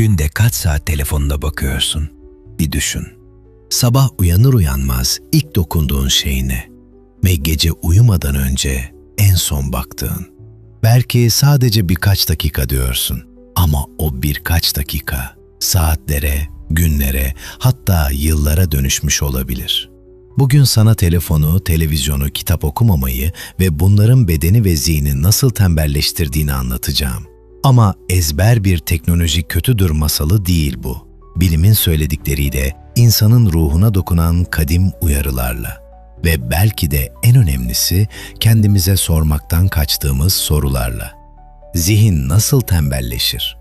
Günde kaç saat telefonuna bakıyorsun? Bir düşün. Sabah uyanır uyanmaz ilk dokunduğun şey? Ve gece uyumadan önce en son baktığın. Belki sadece birkaç dakika diyorsun ama o birkaç dakika saatlere, günlere, hatta yıllara dönüşmüş olabilir. Bugün sana telefonu, televizyonu, kitap okumamayı ve bunların bedeni ve zihni nasıl tembelleştirdiğini anlatacağım. Ama ezber bir teknoloji kötüdür masalı değil bu. Bilimin söyledikleriyle insanın ruhuna dokunan kadim uyarılarla ve belki de en önemlisi kendimize sormaktan kaçtığımız sorularla. Zihin nasıl tembelleşir?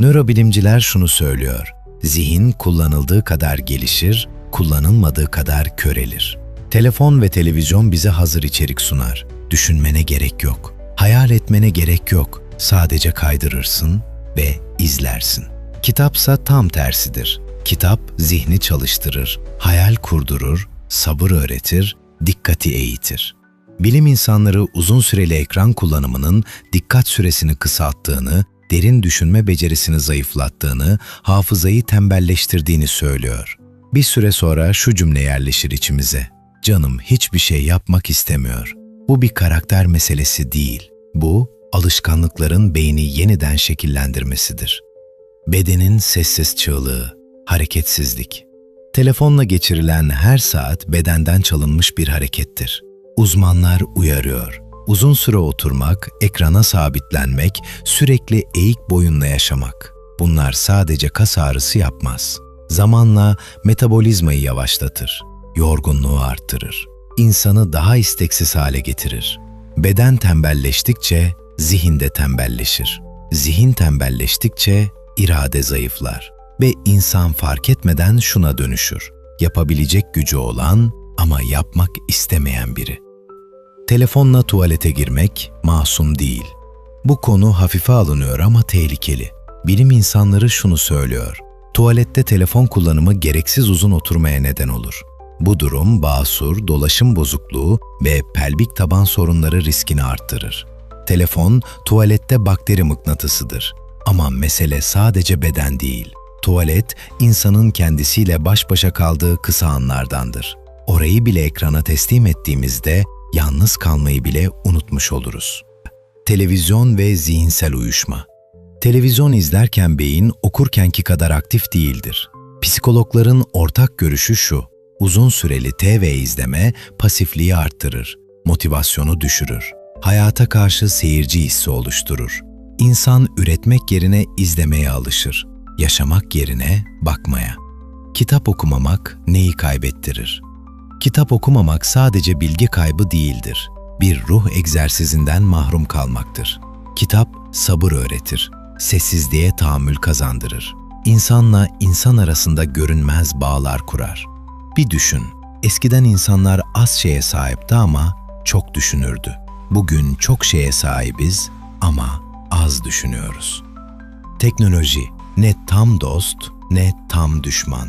Nörobilimciler şunu söylüyor. Zihin kullanıldığı kadar gelişir, kullanılmadığı kadar körelir. Telefon ve televizyon bize hazır içerik sunar. Düşünmene gerek yok. Hayal etmene gerek yok. Sadece kaydırırsın ve izlersin. Kitapsa tam tersidir. Kitap zihni çalıştırır, hayal kurdurur, sabır öğretir, dikkati eğitir. Bilim insanları uzun süreli ekran kullanımının dikkat süresini kısalttığını, derin düşünme becerisini zayıflattığını, hafızayı tembelleştirdiğini söylüyor. Bir süre sonra şu cümle yerleşir içimize. Canım hiçbir şey yapmak istemiyor. Bu bir karakter meselesi değil. Bu, alışkanlıkların beyni yeniden şekillendirmesidir. Bedenin sessiz çığlığı, hareketsizlik. Telefonla geçirilen her saat bedenden çalınmış bir harekettir. Uzmanlar uyarıyor. Uzun süre oturmak, ekrana sabitlenmek, sürekli eğik boyunla yaşamak. Bunlar sadece kas ağrısı yapmaz. Zamanla metabolizmayı yavaşlatır, yorgunluğu arttırır, insanı daha isteksiz hale getirir. Beden tembelleştikçe zihin de tembelleşir. Zihin tembelleştikçe irade zayıflar ve insan fark etmeden şuna dönüşür. Yapabilecek gücü olan ama yapmak istemeyen biri. Telefonla tuvalete girmek masum değil. Bu konu hafife alınıyor ama tehlikeli. Bilim insanları şunu söylüyor. Tuvalette telefon kullanımı gereksiz uzun oturmaya neden olur. Bu durum basur, dolaşım bozukluğu ve pelvik taban sorunları riskini arttırır. Telefon tuvalette bakteri mıknatısıdır. Ama mesele sadece beden değil. Tuvalet insanın kendisiyle baş başa kaldığı kısa anlardandır. Orayı bile ekrana teslim ettiğimizde yalnız kalmayı bile unutmuş oluruz. Televizyon ve zihinsel uyuşma. Televizyon izlerken beyin okurkenki kadar aktif değildir. Psikologların ortak görüşü şu. Uzun süreli TV izleme pasifliği arttırır, motivasyonu düşürür. Hayata karşı seyirci hissi oluşturur. İnsan üretmek yerine izlemeye alışır. Yaşamak yerine bakmaya. Kitap okumamak neyi kaybettirir? Kitap okumamak sadece bilgi kaybı değildir. Bir ruh egzersizinden mahrum kalmaktır. Kitap sabır öğretir, sessizliğe tahammül kazandırır. İnsanla insan arasında görünmez bağlar kurar. Bir düşün, eskiden insanlar az şeye sahipti ama çok düşünürdü. Bugün çok şeye sahibiz ama az düşünüyoruz. Teknoloji ne tam dost ne tam düşman.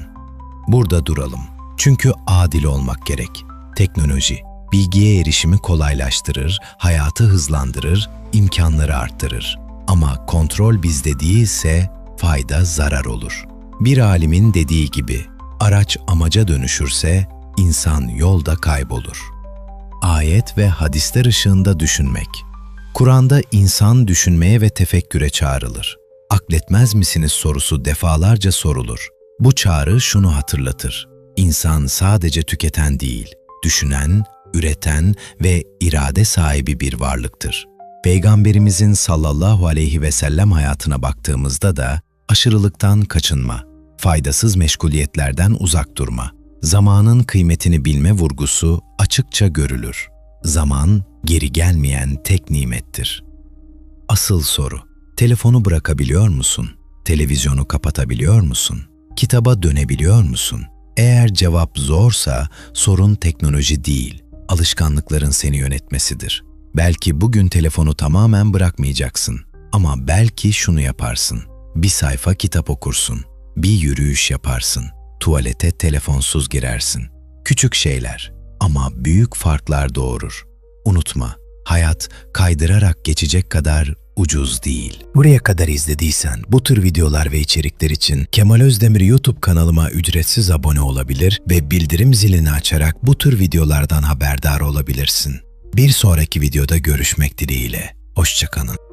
Burada duralım. Çünkü adil olmak gerek. Teknoloji bilgiye erişimi kolaylaştırır, hayatı hızlandırır, imkanları arttırır. Ama kontrol bizde değilse fayda zarar olur. Bir alimin dediği gibi araç amaca dönüşürse insan yolda kaybolur. Ayet ve hadisler ışığında düşünmek. Kur'an'da insan düşünmeye ve tefekküre çağrılır. Akletmez misiniz sorusu defalarca sorulur. Bu çağrı şunu hatırlatır. İnsan sadece tüketen değil, düşünen, üreten ve irade sahibi bir varlıktır. Peygamberimizin sallallahu aleyhi ve sellem hayatına baktığımızda da aşırılıktan kaçınma, faydasız meşguliyetlerden uzak durma, zamanın kıymetini bilme vurgusu açıkça görülür. Zaman geri gelmeyen tek nimettir. Asıl soru, telefonu bırakabiliyor musun? Televizyonu kapatabiliyor musun? Kitaba dönebiliyor musun? Eğer cevap zorsa sorun teknoloji değil, alışkanlıkların seni yönetmesidir. Belki bugün telefonu tamamen bırakmayacaksın ama belki şunu yaparsın. Bir sayfa kitap okursun, bir yürüyüş yaparsın, tuvalete telefonsuz girersin. Küçük şeyler ama büyük farklar doğurur. Unutma, hayat kaydırarak geçecek kadar ucuz değil. Buraya kadar izlediysen bu tür videolar ve içerikler için Kemal Özdemir YouTube kanalıma ücretsiz abone olabilir ve bildirim zilini açarak bu tür videolardan haberdar olabilirsin. Bir sonraki videoda görüşmek dileğiyle. Hoşçakalın.